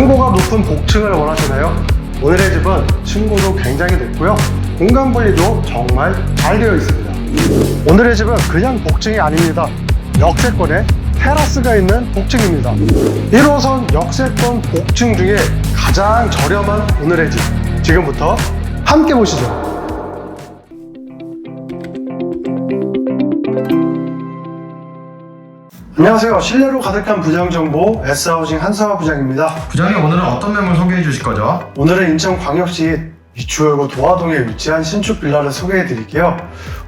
층고가 높은 복층을 원하시나요? 오늘의 집은 층고도 굉장히 높고요. 공간 분리도 정말 잘 되어 있습니다. 오늘의 집은 그냥 복층이 아닙니다. 역세권에 테라스가 있는 복층입니다. 1호선 역세권 복층 중에 가장 저렴한 오늘의 집. 지금부터 함께 보시죠. 안녕하세요. 실내로 가득한 부장 정보 S하우징 한사화 부장입니다. 부장님 오늘은 어떤 매물 소개해 주실 거죠? 오늘은 인천 광역시 이추열구 도화동에 위치한 신축 빌라를 소개해 드릴게요.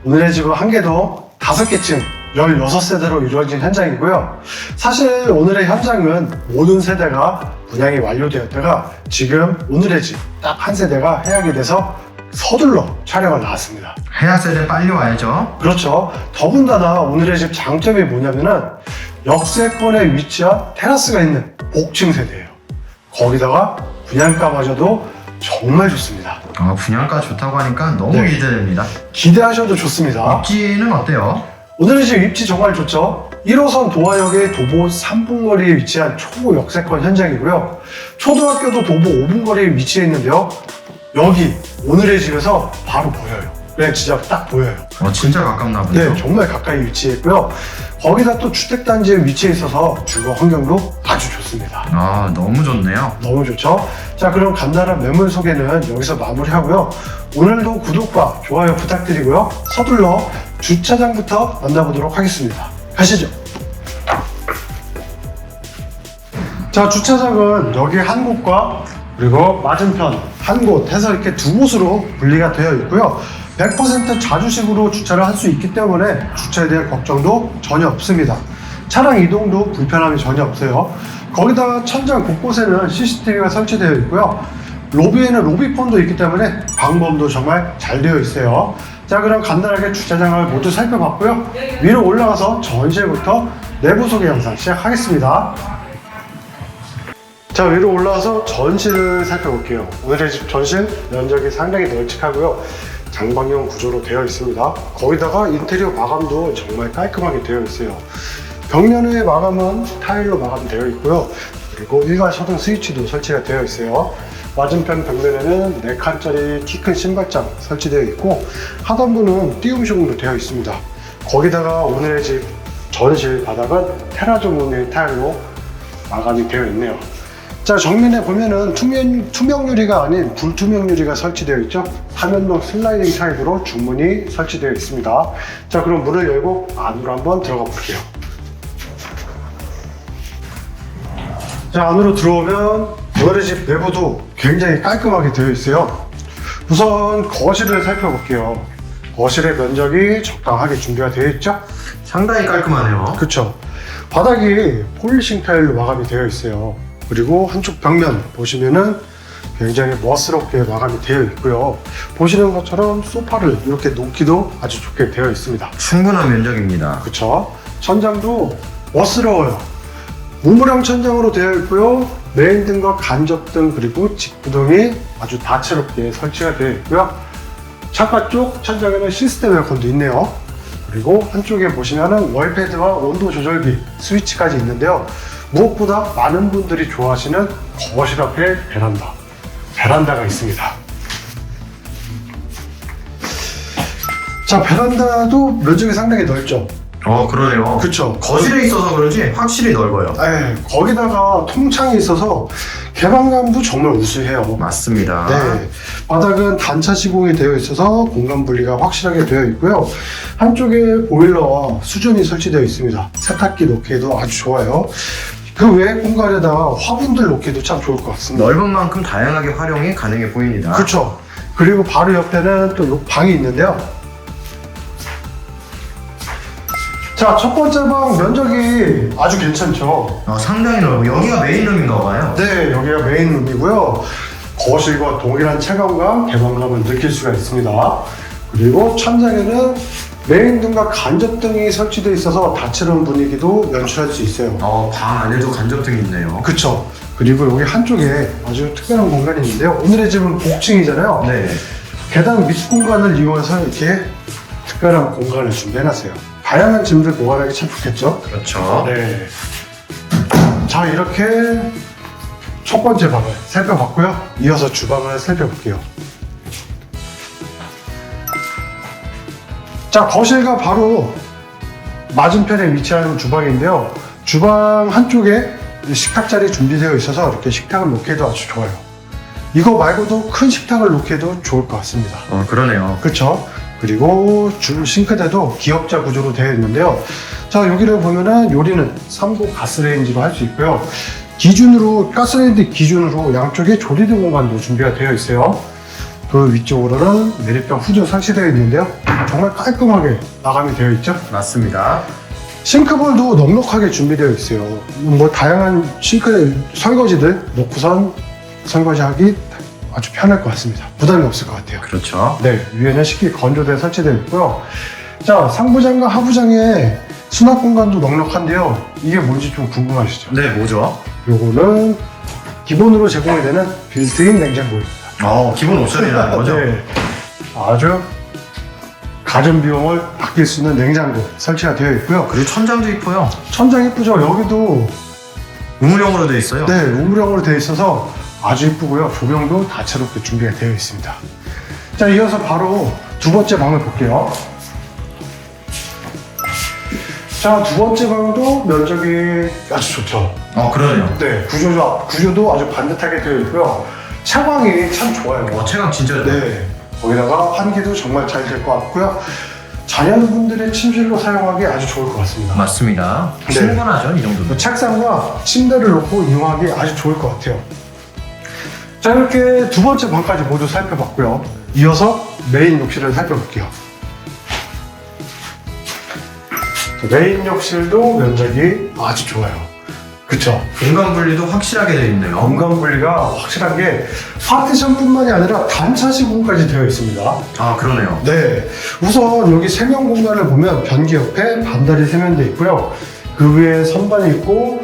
오늘의 집은 한 개도 다섯 개층 16세대로 이루어진 현장이고요. 사실 오늘의 현장은 모든 세대가 분양이 완료되었다가 지금 오늘의 집 딱 한 세대가 해약이 돼서 서둘러 촬영을 나왔습니다. 해야 세대 빨리 와야죠. 그렇죠. 더군다나 오늘의 집 장점이 뭐냐면은 역세권에 위치한 테라스가 있는 복층 세대예요. 거기다가 분양가마저도 정말 좋습니다. 아, 분양가 좋다고 하니까 너무 네. 기대됩니다. 기대하셔도 좋습니다. 입지는 어때요? 오늘의 집 입지 정말 좋죠. 1호선 도화역의 도보 3분 거리에 위치한 초보 역세권 현장이고요. 초등학교도 도보 5분 거리에 위치해 있는데요. 여기 오늘의 집에서 바로 보여요. 그냥 진짜 딱 보여요. 어, 진짜 가깝나 보네요. 네, 정말 가까이 위치해 있고요. 거기다 또 주택단지에 위치해 있어서 주거 환경도 아주 좋습니다. 아, 너무 좋네요. 너무 좋죠? 자, 그럼 간단한 매물 소개는 여기서 마무리하고요. 오늘도 구독과 좋아요 부탁드리고요. 서둘러 주차장부터 만나보도록 하겠습니다. 가시죠. 자, 주차장은 여기 한 곳과 그리고 맞은편 한 곳 해서 이렇게 두 곳으로 분리가 되어 있고요. 100% 자주식으로 주차를 할 수 있기 때문에 주차에 대한 걱정도 전혀 없습니다. 차량 이동도 불편함이 전혀 없어요. 거기다가 천장 곳곳에는 CCTV가 설치되어 있고요. 로비에는 로비폰도 있기 때문에 방범도 정말 잘 되어 있어요. 자, 그럼 간단하게 주차장을 모두 살펴봤고요. 위로 올라가서 전실부터 내부 소개 영상 시작하겠습니다. 자 위로 올라와서 전실을 살펴볼게요. 오늘의 집 전실 면적이 상당히 널찍하고요. 장방형 구조로 되어 있습니다. 거기다가 인테리어 마감도 정말 깔끔하게 되어 있어요. 벽면의 마감은 타일로 마감되어 있고요. 그리고 일괄 소등 스위치도 설치가 되어 있어요. 맞은편 벽면에는 4칸짜리 키 큰 신발장 설치되어 있고 하단부는 띄움 시공도 되어 있습니다. 거기다가 오늘의 집 전실 바닥은 테라조 무늬 타일로 마감이 되어 있네요 자 정면에 보면은 투명, 투명 유리가 아닌 불투명 유리가 설치되어 있죠 화면도 슬라이딩 타입으로 주문이 설치되어 있습니다 자 그럼 문을 열고 안으로 한번 들어가 볼게요 자 안으로 들어오면 오늘의 집 내부도 굉장히 깔끔하게 되어 있어요 우선 거실을 살펴볼게요 거실의 면적이 적당하게 준비가 되어 있죠 상당히 깔끔하네요. 그쵸. 바닥이 폴리싱 타일로 마감이 되어 있어요. 그리고 한쪽 벽면 보시면은 굉장히 멋스럽게 마감이 되어 있고요. 보시는 것처럼 소파를 이렇게 놓기도 아주 좋게 되어 있습니다. 충분한 면적입니다. 그쵸. 천장도 멋스러워요. 우물형 천장으로 되어 있고요. 메인 등과 간접등 그리고 직부등이 아주 다채롭게 설치가 되어 있고요. 창가 쪽 천장에는 시스템 에어컨도 있네요. 그리고 한쪽에 보시면은 월패드와 온도 조절기 스위치까지 있는데요. 무엇보다 많은 분들이 좋아하시는 거실 앞에 베란다. 베란다가 있습니다. 자, 베란다도 면적이 상당히 넓죠. 어, 그러네요. 그쵸. 거실에 있어서 그런지 확실히 넓어요. 네, 거기다가 통창이 있어서 개방감도 정말 우수해요. 맞습니다. 네, 바닥은 단차 시공이 되어 있어서 공간 분리가 확실하게 되어 있고요. 한쪽에 보일러와 수전이 설치되어 있습니다. 세탁기 놓기에도 아주 좋아요. 그 외 공간에다가 화분들 놓기도 참 좋을 것 같습니다. 넓은 만큼 다양하게 활용이 가능해 보입니다. 그렇죠. 그리고 바로 옆에는 또 요 방이 있는데요. 자, 첫 번째 방 면적이 아주 괜찮죠. 어, 상당히 넓고 여기가 메인룸인가 봐요. 네, 여기가 메인룸이고요. 거실과 동일한 체감과 개방감을 느낄 수가 있습니다. 그리고 천장에는 메인 등과 간접 등이 설치되어 있어서 다채로운 분위기도 연출할 수 있어요. 어, 방 안에도 간접등이 있네요. 그쵸. 그리고 여기 한쪽에 아주 특별한 공간이 있는데요. 오늘의 집은 복층이잖아요. 네. 계단 밑 공간을 이용해서 이렇게 특별한 공간을 준비해놨어요. 다양한 짐들 보관하기 참 좋겠죠? 그렇죠. 네. 자, 이렇게 첫 번째 방을 살펴봤고요. 이어서 주방을 살펴볼게요. 자, 거실과 바로 맞은편에 위치한 주방인데요. 주방 한쪽에 식탁 자리 준비되어 있어서 이렇게 식탁을 놓기에도 아주 좋아요. 이거 말고도 큰 식탁을 놓기에도 좋을 것 같습니다. 어, 그러네요. 그렇죠. 그리고 주 싱크대도 기역자 구조로 되어 있는데요. 자 여기를 보면은 요리는 3구 가스레인지로 할 수 있고요. 기준으로 가스레인지 기준으로 양쪽에 조리등 공간도 준비가 되어 있어요. 그 위쪽으로는 메리병 후조 설치되어 있는데요. 정말 깔끔하게 마감이 되어 있죠. 맞습니다. 싱크볼도 넉넉하게 준비되어 있어요. 뭐 다양한 싱크대 설거지들 놓고선 설거지하기 아주 편할 것 같습니다. 부담이 없을 것 같아요. 그렇죠. 네, 위에는 식기 건조대 설치되어 있고요. 자, 상부장과 하부장에 수납 공간도 넉넉한데요. 이게 뭔지 좀 궁금하시죠? 네, 뭐죠? 요거는 기본으로 제공이 되는 빌트인 냉장고입니다. 어, 기본 옵션이라는 거죠? 네, 아주 가전 비용을 아낄 수 있는 냉장고 설치가 되어 있고요. 그리고 천장도 이뻐요. 천장 이쁘죠? 여기도 우물형으로 되어 있어요. 네, 우물형으로 되어 있어서 아주 이쁘고요. 조명도 다채롭게 준비가 되어 있습니다. 자, 이어서 바로 두 번째 방을 볼게요. 자, 두 번째 방도 면적이 아주 좋죠. 어, 그러네요. 네, 구조도, 구조도 아주 반듯하게 되어 있고요. 차광이 참 좋아요. 어, 체감 진짜 네, 거기다가 환기도 정말 잘 될 것 같고요. 자녀분들의 침실로 사용하기 아주 좋을 것 같습니다. 맞습니다. 네. 충분하죠, 이 정도면. 그 책상과 침대를 놓고 이용하기 아주 좋을 것 같아요. 자, 이렇게 두 번째 방까지 모두 살펴봤고요. 이어서 메인 욕실을 살펴볼게요. 자, 메인 욕실도 면적이 아주 좋아요. 그쵸? 공간 분리도 확실하게 되어 있네요. 공간 분리가 확실한 게 파티션뿐만이 아니라 단차 시공까지 되어 있습니다. 아, 그러네요. 네. 우선 여기 세면 공간을 보면 변기 옆에 반달이 세면대 있고요. 그 위에 선반이 있고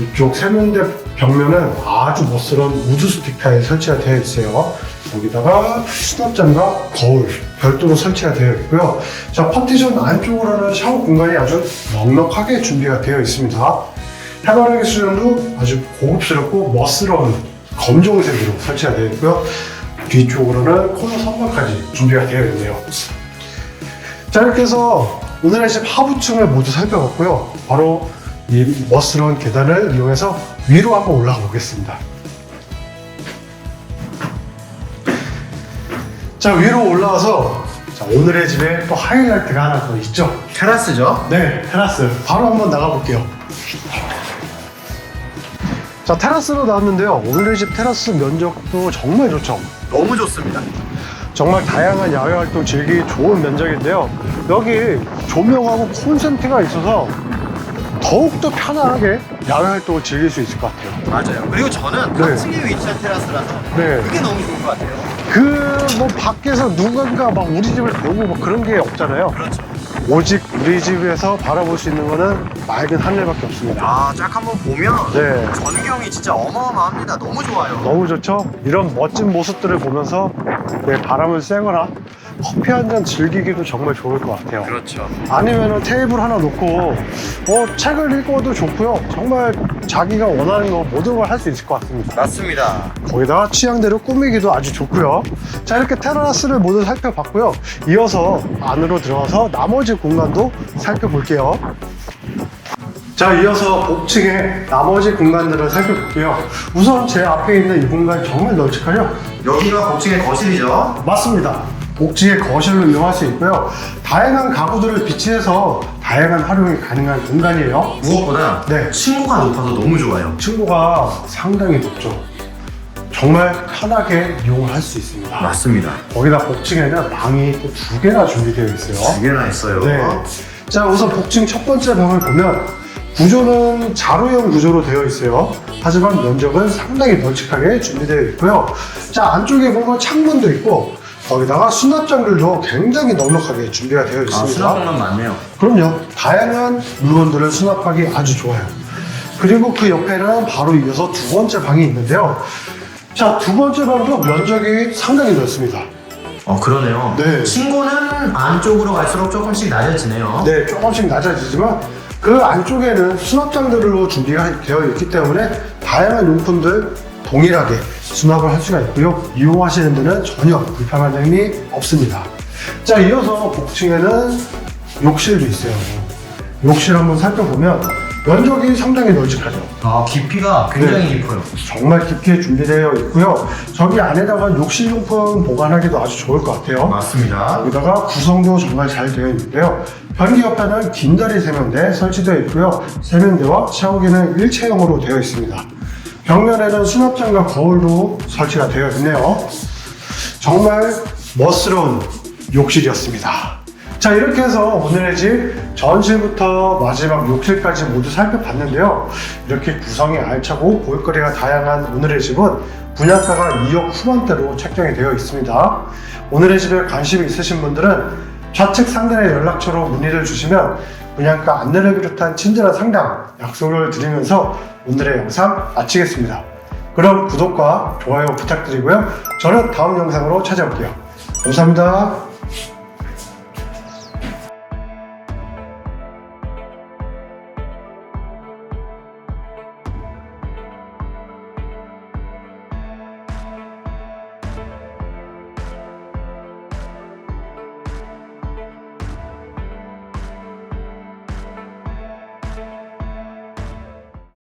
이쪽 세면대 벽면은 아주 멋스러운 우드 스틱 타일 설치가 되어 있어요. 여기다가 수납장과 거울 별도로 설치가 되어 있고요. 자, 파티션 안쪽으로는 샤워 공간이 아주 넉넉하게 준비가 되어 있습니다. 해바라기 수전도 아주 고급스럽고 멋스러운 검정색으로 설치가 되어 있고요. 뒤쪽으로는 코너 선반까지 준비가 되어 있네요. 자 이렇게 해서 오늘의 집 하부층을 모두 살펴봤고요. 바로 이 멋스러운 계단을 이용해서 위로 한번 올라가 보겠습니다. 자 위로 올라와서 자, 오늘의 집에 또 하이라이트가 하나 더 있죠. 테라스죠? 네, 테라스. 바로 한번 나가볼게요. 자, 테라스로 나왔는데요. 오늘의 집 테라스 면적도 정말 좋죠. 너무 좋습니다. 정말 다양한 야외 활동 즐기기 좋은 면적인데요. 여기 조명하고 콘센트가 있어서 더욱더 편안하게 야외 활동을 즐길 수 있을 것 같아요. 맞아요. 그리고 저는 네. 탑층에 위치한 테라스라서 네. 그게 너무 좋은 것 같아요. 그 뭐 밖에서 누군가 막 우리 집을 보고 뭐 그런 게 없잖아요. 그렇죠. 오직 우리 집에서 바라볼 수 있는 거는 맑은 하늘밖에 없습니다. 아, 쫙 한번 보면 네. 전경이 진짜 어마어마합니다. 너무 좋아요. 너무 좋죠? 이런 멋진 모습들을 보면서 네, 바람을 쐬거나 커피 한 잔 즐기기도 정말 좋을 것 같아요. 그렇죠. 아니면 테이블 하나 놓고 어, 책을 읽어도 좋고요. 정말 자기가 원하는 거 모든 걸 할 수 있을 것 같습니다. 맞습니다. 거기다가 취향대로 꾸미기도 아주 좋고요. 자 이렇게 테라스를 모두 살펴봤고요. 이어서 안으로 들어가서 나머지 공간도 살펴볼게요. 자 이어서 복층의 나머지 공간들을 살펴볼게요. 우선 제 앞에 있는 이 공간 정말 널찍하죠? 여기가 복층의 거실이죠? 맞습니다. 복지의 거실로 이용할 수 있고요. 다양한 가구들을 비치해서 다양한 활용이 가능한 공간이에요. 무엇보다 네. 층고가 높아서 너무 좋아요. 층고가 상당히 높죠. 정말 편하게 이용을 할수 있습니다. 맞습니다. 거기다 복층에는 방이 또 두 개나 준비되어 있어요. 두 개나 있어요. 네. 자, 우선 복층 첫 번째 방을 보면 구조는 자루형 구조로 되어 있어요. 하지만 면적은 상당히 널찍하게 준비되어 있고요. 자, 안쪽에 보면 창문도 있고 거기다가 수납장들도 굉장히 넉넉하게 준비가 되어 아, 있습니다. 수납공간 많네요. 그럼요. 다양한 물건들을 수납하기 아주 좋아요. 그리고 그 옆에는 바로 이어서 두 번째 방이 있는데요. 자, 두 번째 방도 면적이 상당히 넓습니다. 어, 그러네요. 네. 층고는 안쪽으로 갈수록 조금씩 낮아지네요. 네, 조금씩 낮아지지만 그 안쪽에는 수납장들로 준비가 되어 있기 때문에 다양한 용품들 동일하게 수납을 할 수가 있고요. 이용하시는 데는 전혀 불편한 점이 없습니다. 자, 이어서 복층에는 욕실도 있어요. 욕실 한번 살펴보면 면적이 상당히 널찍하죠. 아, 깊이가 굉장히 깊어요. 정말 깊게 준비되어 있고요. 저기 안에다가 욕실용품 보관하기도 아주 좋을 것 같아요. 맞습니다. 여기다가 구성도 정말 잘 되어 있는데요. 변기 옆에는 긴다리 세면대 설치되어 있고요. 세면대와 샤워기는 일체형으로 되어 있습니다. 벽면에는 수납장과 거울도 설치가 되어 있네요. 정말 멋스러운 욕실이었습니다. 자 이렇게 해서 오늘의 집 전실부터 마지막 욕실까지 모두 살펴봤는데요. 이렇게 구성이 알차고 볼거리가 다양한 오늘의 집은 분양가가 2억 후반대로 책정이 되어 있습니다. 오늘의 집에 관심이 있으신 분들은 좌측 상단의 연락처로 문의를 주시면 분양가 안내를 비롯한 친절한 상담 약속을 드리면서 오늘의 영상 마치겠습니다. 그럼 구독과 좋아요 부탁드리고요. 저는 다음 영상으로 찾아올게요. 감사합니다.